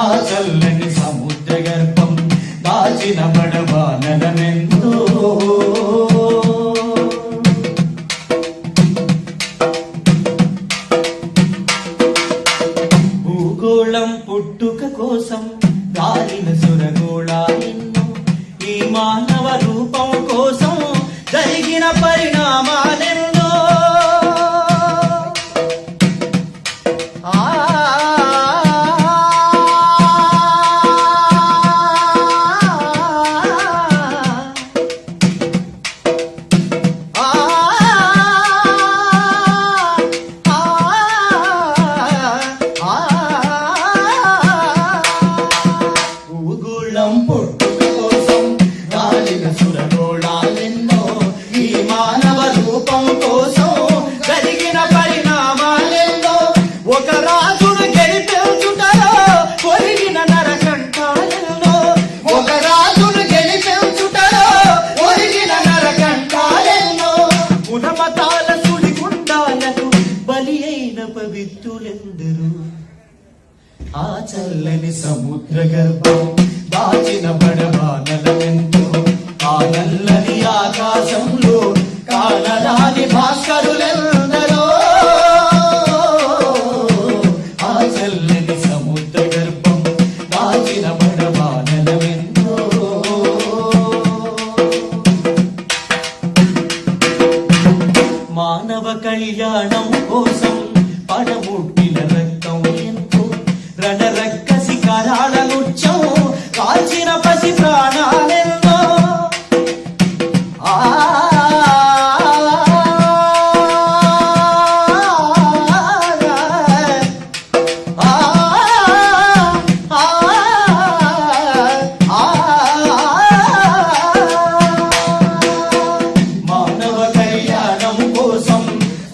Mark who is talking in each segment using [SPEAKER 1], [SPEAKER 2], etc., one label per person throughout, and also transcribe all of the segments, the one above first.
[SPEAKER 1] ఆ చల్లని సముద్ర గర్భం దాచిన బడబానలమెంతో భూగోళం పుట్టుక కోసం గాలిన సురగోళాలెన్నో ఈ మానవ రూపం కోసం జరిగిన పరిణామాలెన్నో ఒక రాజును గెలిపించుటలో ఒరిగిన నరకంటాలెన్నో ఒక రాజును గెలిపించుటలో ఒరిగిన నరకంటాలెన్నో గుణమతాల సుడిగుండాలకు బలి అయిన పవిత్రులెందరూ? ఆ చల్లని సముద్ర గర్భం దాచిన బడబానలమెంతో నల్లని ఆకాశంలో కానరాని భాస్కరులెందరో. ఆ చల్లని సముద్ర గర్భం దాచిన బడబానలమెంతో మానవ కళ్యాణం కోసం పడబుట్టిన రక్తం ఎంతో రణరక్కసి శిఖరాల నృత్యం కాల్చిన పసి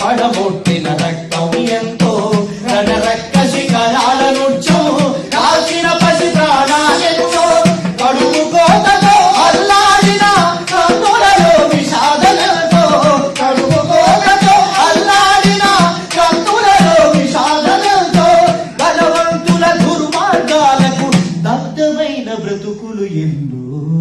[SPEAKER 1] పడబొట్టిన రక్తం ఎంతో. రణరక్క శిఖరాల నృత్యం కాల్చిన పసి ప్రాణాలెంతో కడుపు కోతతో అల్లాడిన కన్నులలో విషాదలతో. కడుపు కోతతో అల్లాడిన కన్నులలో విషాదలతో. బలవంతుల దుర్మార్గాలకు దగ్ధమైన బ్రతుకులు ఎందు.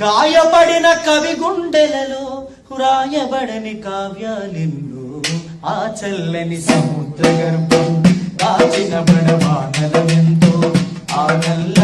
[SPEAKER 1] గాయపడిన కవి గుండెలలో రాయబడని కావ్యాలెన్నో ఆ చల్లని సముద్ర గర్భం దాచిన బడవానలమెంతో ఆ నల్ల